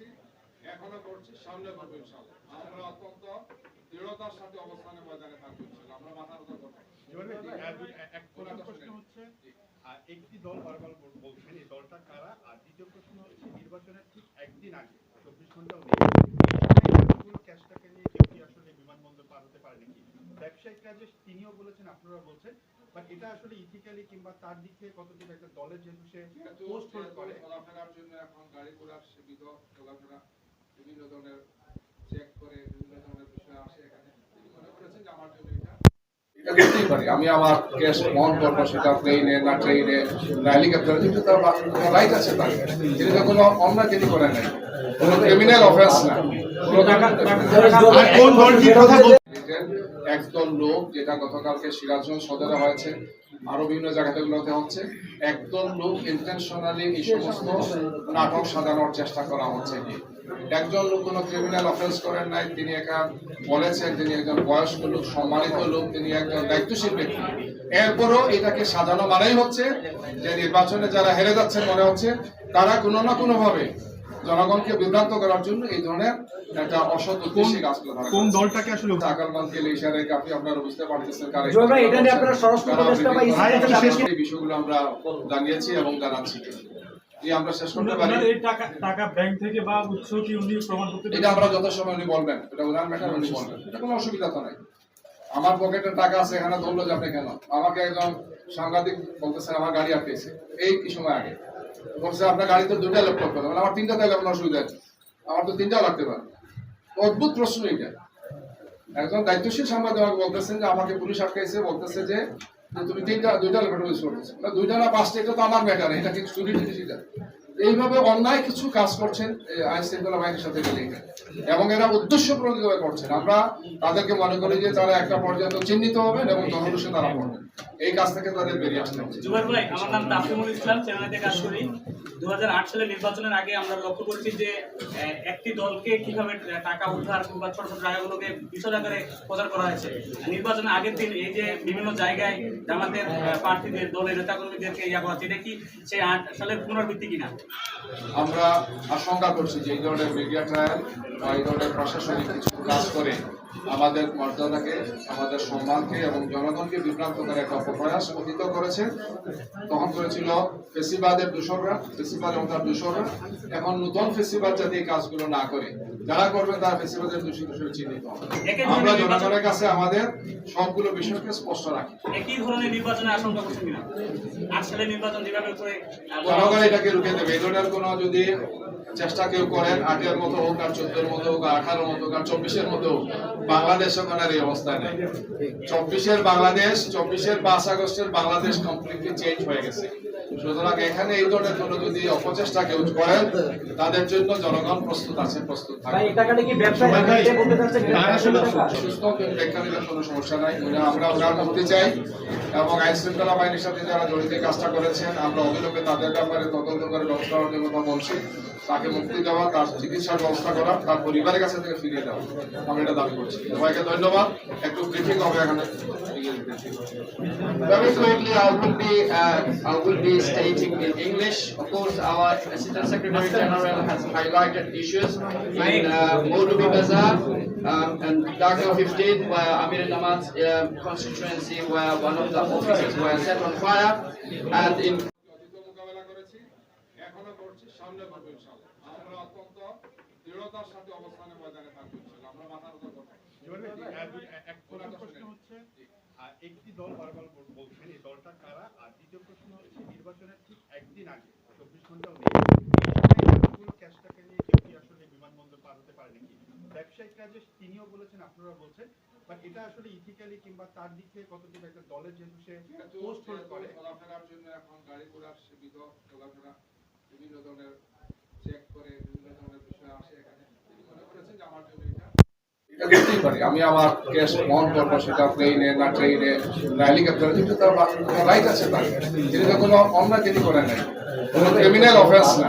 করেছি এখনও করছি সামনে করব ইনশাল্লাহ আমরা অত্যন্ত দৃঢ়তার সাথে অবস্থানে ময়দানে থাকব ইনশাল্লাহ আমরা মাথা মতো করব। এবার ভাই, আহ, দুই- এক- এক প্রধান প্রশ্ন হচ্ছে একটি দল বারবার বলছেন এই দলটা কারা? আর দ্বিতীয় প্রশ্ন হচ্ছে নির্বাচনের ঠিক একদিন আগে চব্বিশ ঘন্টাও নেই পুরো ক্যাশটাকে নিয়ে কেউ কি আসলে বিমানবন্দর পার হতে পারে নাকি ব্যবসায়িক কাজে তিনিও বলেছেন আপনারা বলছেন বাট এটা আসলে ইথিক্যালি কিংবা তার দিক থেকে কতটুকু একটা দলের যেহেতু সে পোস্ট হোল্ড করে চলাফেরার জন্য এখন গাড়ি ঘোড়ার সীমিত চলাফেরা বিভিন্ন ধরনের চেক করে বিভিন্ন ধরনের বিষয় আসে এখানে। তিনি মনে করেছেন যে আমার জন্য এটা এটা করতেই পারি। আমি আমার ক্যাশ বহন করব সেটা প্লেনে না ট্রেনে না হেলিকপ্টারে কিন্তু তার রাইট আছে তার। তো কোনো অন্যায় তিনি করে নাই। কোনো ক্রিমিনাল অফেন্স না কোনো আর কোন দলটি কথা বলছে একদল লোক, যেটা গতকালকে সিরাজগঞ্জ সদরে হয়েছে আরও বিভিন্ন জায়গাগুলোতে হচ্ছে, একদল লোক ইন্টেনশনালি এই সমস্ত নাটক সাজানোর চেষ্টা করা হচ্ছে একজন লোক কোনো ক্রিমিনাল অফেন্স করেন নাই, তিনি একা বলেছেন তিনি একজন বয়স্ক লোক, সম্মানিত লোক, তিনি একজন দায়িত্বশীল ব্যক্তি। এরপরও এটাকে সাজানো মানেই হচ্ছে যে নির্বাচনে যারা হেরে যাচ্ছেন মনে হচ্ছে, তারা কোনো না কোনো ভাবে জনগণকে বিভ্রান্ত করার জন্য এই ধরনের একটা অসৎ উদ্দেশ্যে কাজগুলো তারা কোন দলটাকে আসলে ইশারে আপনারা বুঝতে পারতেছেন কারা জয় এটা নিয়ে আপনারা উপদেষ্টা বা এই বিষয়গুলো আমরা জানিয়েছি এবং জানাচ্ছি। এই আমরা শেষ করতে পারি। এই টাকা টাকা ব্যাংক থেকে বা উৎস কি উনি প্রমাণ করতে এটা আমরা যত সময় উনি বলবেন। এটা উনার ম্যাটার উনি বলবেন। এটা কোনো অসুবিধা তো নাই। আমার পকেটে টাকা আছে এখানে ধরলো যে আপনি কেন? আমাকে একজন সাংবাদিক বলতেছেন আমার গাড়ি আটকেছে এই কি সময় আগে? বলছে আপনার গাড়িতে দুটা ল্যাপটপ পেলাম আমার তিনটা তাহলে আপনার অসুবিধা আছে। আমার তো তিনটাও লাগতে পারে। অদ্ভুত প্রশ্ন এটা। একজন দায়িত্বশীল সাংবাদিক আমাকে বলতেছেন যে, আমাকে পুলিশ আটকাইছে, বলতেছে যে যে তুমি তিনটা, দুইটা ল্যাপটপ ইউজ করতেছো। দুইটা না পাঁচটা, এটা তো আমার ম্যাটার এটা ঠিক চুরি জিনিস এটা এইভাবে অন্যায় কিছু কাজ করছেন আইন শৃঙ্খলা বাহিনীর সাথে মিলে এবং এরা উদ্দেশ্য প্রণোদিতভাবে করছেন? আমরা তাদেরকে মনে করি যে তারা একটা পর্যায়ে চিহ্নিত হবেন এবং জনরুষে তারা পড়বেন এই কাজ থেকে তাদের বেরিয়ে আসতে হবে। আমার নাম তাফিমুল ইসলাম কাজ করি। দু সালে নির্বাচনের আগে আমরা লক্ষ্য করছি যে একটি দলকে কীভাবে টাকা উদ্ধার কিংবা ছোট ছোট টাকাগুলোকে বিশদ আকারে প্রচার করা হয়েছে। নির্বাচনের আগের দিন এই যে বিভিন্ন জায়গায় আমাদের প্রার্থীদের, দলের নেতাকর্মীদেরকে ইয়া করা এটা কি সেই আট সালের পুনরাবৃত্তি কিনা? আমরা আশঙ্কা করছি যে এই ধরনের মিডিয়া ট্রায়াল বা এই ধরনের প্রশাসনিক কিছু কাজ করে আমাদের মর্যাদাকে আমাদের সম্মানকে এবং জনগণকে বিভ্রান্ত করে একটা অপপ্রয়াস অতীত করেছে। তখন করেছিল ফেসিবাদের দূষকরা ফেসিবাদ এবং তার দূষকরা এখন নতুন ফেসিবাদ যাতে এই কাজগুলো না করে যারা করবে তারা ফেসিবাদের দূষিত হিসেবে চিহ্নিত আমরা জনগণের কাছে আমাদের সবগুলো বিষয়কে স্পষ্ট রাখি। একই ধরনের নির্বাচনের আশঙ্কা করছেন কিনা? আট সালের নির্বাচন যেভাবে করে জনগণ এটাকে রুখে দেবে। এই ধরনের কোনো যদি চেষ্টা কেউ করেন, আটের মতো হোক আর চোদ্দের মতো হোক আর আঠারো মতো হোক আর চব্বিশের মতো হোক, বাংলাদেশ ওখানে আর এই অবস্থায় নেই। চব্বিশের বাংলাদেশ, চব্বিশের পাঁচ আগস্টের বাংলাদেশ কমপ্লিটলি চেঞ্জ হয়ে গেছে। সুতরাং এখানে এই ধরনের কোনো যদি অপচেষ্টা কেউ করেন তাদের জন্য জনগণ প্রস্তুত আছে প্রস্তুত? সুস্থ ব্যাখ্যা দিলে কোনো সমস্যা নাই। আমরা ওনার মুক্তি চাই এবং আইন শৃঙ্খলা বাহিনীর সাথে যারা জড়িত কাজটা করেছেন আমরা অবিলম্বে তাদের ব্যাপারে তদন্ত করে ব্যবস্থা নেওয়ার কথা বলছি। তাকে মুক্তি দেওয়া তার চিকিৎসার ব্যবস্থা করা তার পরিবারের কাছে থেকে ফিরিয়ে দেওয়া। আমরা এটা দাবি করছি। সবাইকে ধন্যবাদ। একটু ব্রিফিং হবে এখানে। Very quickly, I will be uh, I will be stating in English. Of course, our Assistant Secretary General has highlighted issues in uh, Mouloubi Bazaar um, and Dhaka 15, where Amir Namad's uh, constituency, where one of the offices were set on fire, and in অতীত মোকাবেলা করেছি এখনো করছি সামনে করবো ইনশাল্লাহ আমরা অত্যন্ত দৃঢ়তার সাথে অবস্থানে ময়দানে ঠিক একদিন আগে চব্বিশ ঘন্টাও ক্যাশটাকে নিয়ে কেউ আসলে বিমানবন্দর পার হতে পারে নাকি? ব্যবসায়িক কাজে তিনিও বলেছেন আপনারা বলছেন বাট এটা আসলে ইথিক্যালি কিংবা তার দিক থেকে কতটুকু একটা দলের যেহেতু সে যেহেতু পোস্ট হোল্ড করে। চলাফেরার জন্য এখন গাড়ি ঘোড়ার সীমিত চলাফেরা বিভিন্ন ধরনের চেক করে বিভিন্ন ধরনের বিষয় আসে এখানে তিনি মনে করেছেন যে আমার জন্য এটা এটা করতেই পারি। আমি আমার কেস বহন করব সেটা প্লেনে না ট্রেনে না হেলিকপ্টারে কিন্তু তার রাইট আছে তার। তিনি তো কোনো অন্যায় তিনি করে নেই। কোনো ক্রিমিনাল অফেন্স না।